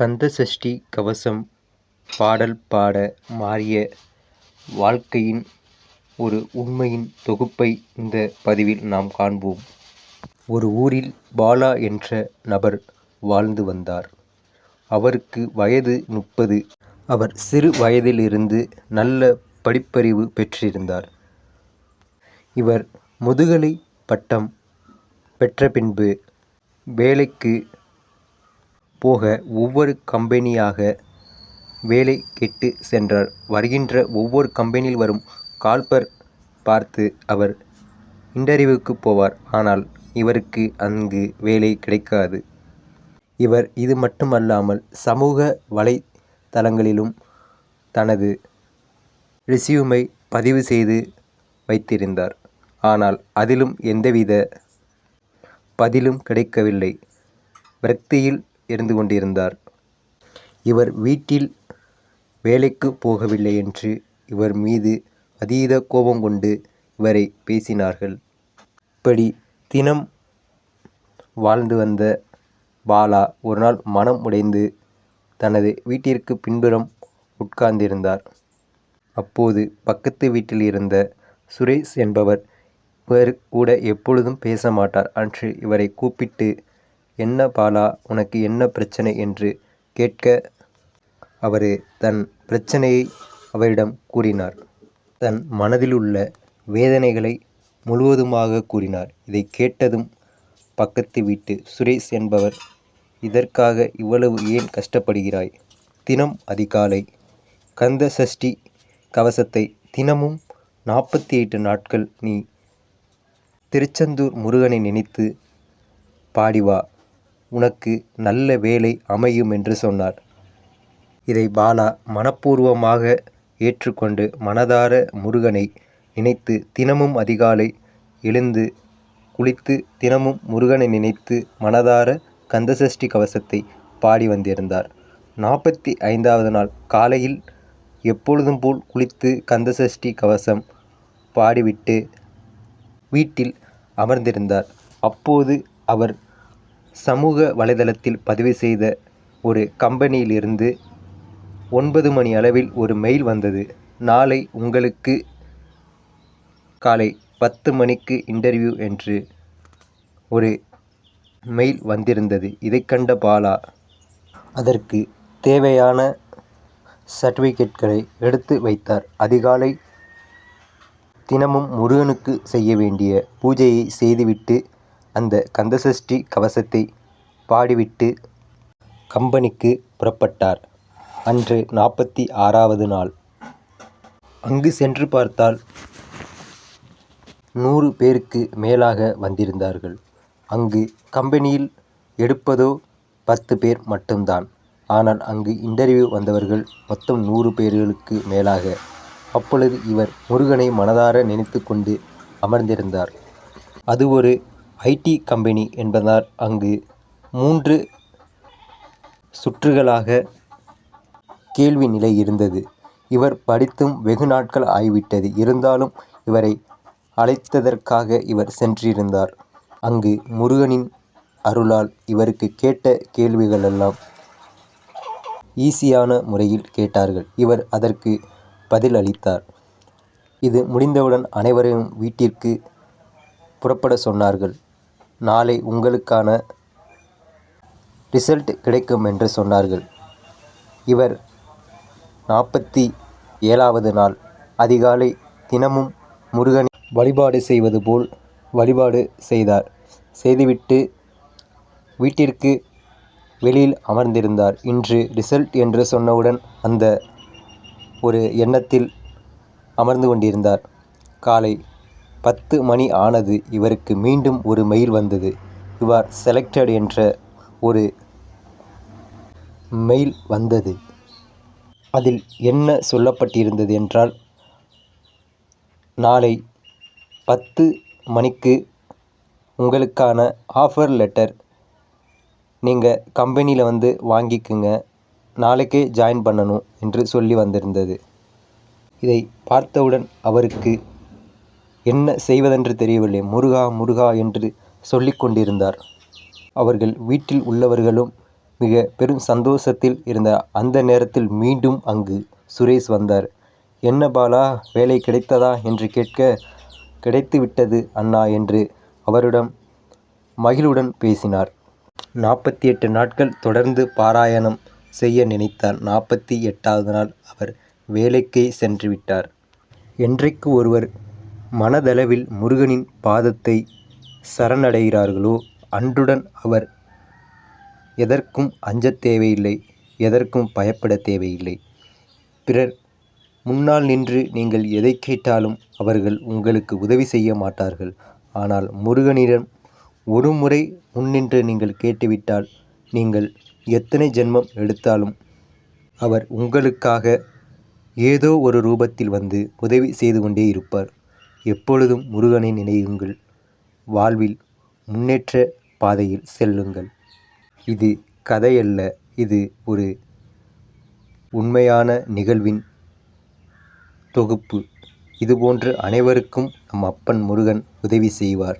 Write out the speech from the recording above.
கந்தசஷ்டி கவசம் பாடல் பாட மாறிய வாழ்க்கையின் ஒரு உண்மையின் தொகுப்பை இந்த பதிவில் நாம் காண்போம். ஒரு ஊரில் பாலா என்ற நபர் வாழ்ந்து வந்தார். அவருக்கு வயது முப்பது. அவர் சிறு வயதிலிருந்து நல்ல படிப்பறிவு பெற்றிருந்தார். இவர் முதுகலை பட்டம் பெற்ற பின்பு வேலைக்கு போக ஒவ்வொரு கம்பெனியாக வேலை கேட்டு சென்றார். வருகின்ற ஒவ்வொரு கம்பெனியில் வரும் கால்பர் பார்த்து அவர் இன்டர்வியூவுக்கு போவார். ஆனால் இவருக்கு அங்கு வேலை கிடைக்காது. இவர் இது மட்டுமல்லாமல் சமூக வலைதளங்களிலும் தனது ரெஸ்யூமை பதிவு செய்து வைத்திருந்தார். ஆனால் அதிலும் எந்தவித பதிலும் கிடைக்கவில்லை. விரக்தியில் இருந்து கொண்டிருந்தார். இவர் வீட்டில் வேலைக்கு போகவில்லை என்று இவர் மீது அதீத கோபம் கொண்டு இவரை பேசினார்கள். இப்படி தினம் வாழ்ந்து வந்த பாலா ஒரு நாள் மனம் உடைந்து தனது வீட்டிற்கு பின்புறம் உட்கார்ந்திருந்தார். அப்போது பக்கத்து வீட்டில் இருந்த சுரேஷ் என்பவர் இவர் கூட எப்பொழுதும் பேச மாட்டார். அன்று இவரை கூப்பிட்டு என்ன பாலா உனக்கு என்ன பிரச்சனை என்று கேட்க அவர் தன் பிரச்சனையை அவரிடம் கூறினார். தன் மனதிலுள்ள வேதனைகளை முழுவதுமாக கூறினார். இதை கேட்டதும் பக்கத்து வீட்டு சுரேஷ் என்பவர் இதற்காக இவ்வளவு ஏன் கஷ்டப்படுகிறாய். தினம் அதிகாலை கந்த சஷ்டி கவசத்தை தினமும் நாற்பத்தி எட்டு நாட்கள் நீ திருச்செந்தூர் முருகனை நினைத்து பாடி வா உனக்கு நல்ல வேலை அமையும் என்று சொன்னார். இதை பாலா மனப்பூர்வமாக ஏற்றுக்கொண்டு மனதார முருகனை நினைத்து தினமும் அதிகாலை எழுந்து குளித்து தினமும் முருகனை நினைத்து மனதார கந்தசஷ்டி கவசத்தை பாடி வந்திருந்தார். நாற்பத்தி ஐந்தாவது நாள் காலையில் எப்பொழுதும் போல் குளித்து கந்தசஷ்டி கவசம் பாடிவிட்டு வீட்டில் அமர்ந்திருந்தார். அப்போது அவர் சமூக வலைதளத்தில் பதிவு செய்த ஒரு கம்பெனியிலிருந்து ஒன்பது மணி அளவில் ஒரு மெயில் வந்தது. நாளை உங்களுக்கு காலை பத்து மணிக்கு இன்டர்வியூ என்று ஒரு மெயில் வந்திருந்தது. இதை கண்ட பாலா அதற்கு தேவையான சர்டிஃபிகேட்களை எடுத்து வைத்தார். அதிகாலை தினமும் முருகனுக்கு செய்ய வேண்டிய பூஜையை செய்துவிட்டு அந்த கந்தசஷ்டி கவசத்தை பாடிவிட்டு கம்பெனிக்கு புறப்பட்டார். அன்று நாற்பத்தி ஆறாவது நாள். அங்கு சென்று பார்த்தால் நூறு பேருக்கு மேலாக வந்திருந்தார்கள். அங்கு கம்பெனியில் எடுப்பதோ பத்து பேர் மட்டும்தான். ஆனால் அங்கு இன்டர்வியூ வந்தவர்கள் மொத்தம் நூறு பேர்களுக்கு மேலாக. அப்பொழுது இவர் முருகனை மனதார நினைத்து கொண்டு அமர்ந்திருந்தார். அது ஒரு ஐடி கம்பெனி என்பதால் அங்கு மூன்று சுற்றுகளாக கேள்வி நிலை இருந்தது. இவர் படித்தும் வெகு நாட்கள் ஆகிவிட்டது. இருந்தாலும் இவரை அழைத்ததற்காக இவர் சென்றிருந்தார். அங்கு முருகனின் அருளால் இவருக்கு கேட்ட கேள்விகளெல்லாம் ஈஸியான முறையில் கேட்டார்கள். இவர் அதற்கு பதில் அளித்தார். இது முடிந்தவுடன் அனைவரையும் வீட்டிற்கு புறப்பட சொன்னார்கள். நாளை உங்களுக்கான ரிசல்ட் கிடைக்கும் என்று சொன்னார்கள். இவர் நாற்பத்தி ஏழாவது நாள் அதிகாலை தினமும் முருகனை வழிபாடு செய்வது போல் வழிபாடு செய்தார். செய்துவிட்டு வீட்டிற்கு வெளியில் அமர்ந்திருந்தார். இன்று ரிசல்ட் என்று சொன்னவுடன் அந்த ஒரு எண்ணத்தில் அமர்ந்து கொண்டிருந்தார். காலை பத்து மணி ஆனது இவருக்கு மீண்டும் ஒரு மெயில் வந்தது. யூ ஆர் செலக்டட் என்ற ஒரு மெயில் வந்தது. அதில் என்ன சொல்லப்பட்டிருந்தது என்றால் நாளை பத்து மணிக்கு உங்களுக்கான ஆஃபர் லெட்டர் நீங்கள் கம்பெனியில் வந்து வாங்கிக்குங்க. நாளைக்கே ஜாயின் பண்ணணும் என்று சொல்லி வந்திருந்தது. இதை பார்த்தவுடன் அவருக்கு என்ன செய்வதென்று தெரியவில்லை. முருகா முருகா என்று சொல்லிக் கொண்டிருந்தார். அவர்கள் வீட்டில் உள்ளவர்களும் மிக பெரும் சந்தோஷத்தில் இருந்த அந்த நேரத்தில் மீண்டும் அங்கு சுரேஷ் வந்தார். என்ன பாலா வேலை கிடைத்ததா? என்று கேட்க கிடைத்து விட்டது அண்ணா என்று அவரிடம் மகிழுடன் பேசினார். நாற்பத்தி எட்டு நாட்கள் தொடர்ந்து பாராயணம் செய்ய நினைத்தார். நாற்பத்தி எட்டாவது நாள் அவர் வேலைக்கே சென்று விட்டார். என்றைக்கு ஒருவர் மனதளவில் முருகனின் பாதத்தை சரணடைகிறார்களோ? அன்றுடன் அவர் எதற்கும் அஞ்சத் தேவையில்லை எதற்கும் பயப்பட தேவையில்லை. பிறர் முன்னால் நின்று நீங்கள் எதை கேட்டாலும் அவர்கள் உங்களுக்கு உதவி செய்ய மாட்டார்கள். ஆனால் முருகனிடம் ஒரு முறை முன்னின்று நீங்கள் கேட்டுவிட்டால் நீங்கள் எத்தனை ஜென்மம் எடுத்தாலும் அவர் உங்களுக்காக ஏதோ ஒரு ரூபத்தில் வந்து உதவி செய்து கொண்டே இருப்பார். எப்பொழுதும் முருகனை நினையுங்கள். வாழ்வில் முன்னேற்ற பாதையில் செல்லுங்கள். இது கதையல்ல இது ஒரு உண்மையான நிகழ்வின் தொகுப்பு. இதுபோன்று அனைவருக்கும் நம் அப்பன் முருகன் உதவி செய்வார்.